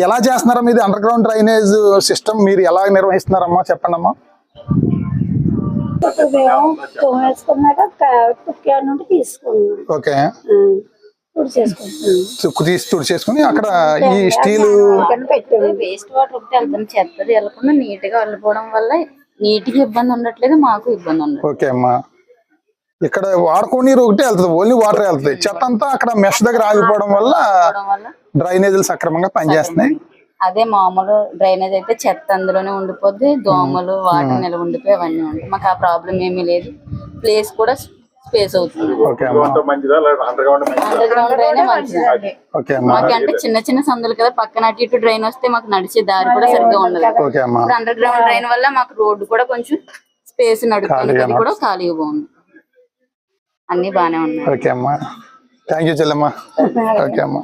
ఎలా చేస్తున్నారమ్మా ఇది under ground drainage system మీరు ఎలా నిర్వహిస్తున్నారమ్మా? చెప్పండి అమ్మా ఓకే. తీసి తుడిచేసుకుని అక్కడ ఈ స్టీల్ వేస్ట్ వాటర్ ఒకటి వెళ్తుంది చెత్తది వెళ్ళకుండా నీట్గా వెళ్ళిపోవడం వల్ల నీటికి ఇబ్బంది ఉండట్లేదు మాకు ఇబ్బంది ఉండదు ఓకే అమ్మా. ఇక్కడ వాడుకో నీరు ఒకటే వెళ్తుంది ఓన్లీ వాటర్ వెళ్తుంది. చెత్త అంతా అక్కడ మెష్ దగ్గర ఆగిపోవడం వల్ల డ్రైనేజీలు సక్రమంగా పనిచేస్తున్నాయి. అదే మామూలు డ్రైనేజ్ అయితే చెత్త అందులోనే ఉండిపోద్ది దోమలు వాటర్ నిల్వ ఉండిపోయి అవన్నీ ఉంటాయి. మాకు ఆ ప్రాబ్లం ఏమీ లేదు. ప్లేస్ కూడా స్పేస్ అవుతుంది. అంటే చిన్న చిన్న సందులు కదా పక్కన అటు ఇటు డ్రైన్ వస్తే మాకు నడిచే దారి కూడా సరిగ్గా ఉండదు. ఓకే అమ్మా. ఇప్పుడు అండర్ గ్రౌండ్ డ్రైన్ వల్ల మాకు రోడ్డు కూడా కొంచెం స్పేస్ నడుపుతుంది కూడా ఖాళీగా బాగుంది అన్ని బానే ఉన్నాయి. ఓకే అమ్మా. థ్యాంక్ యూ చెల్లెమ్మా. ఓకే అమ్మా.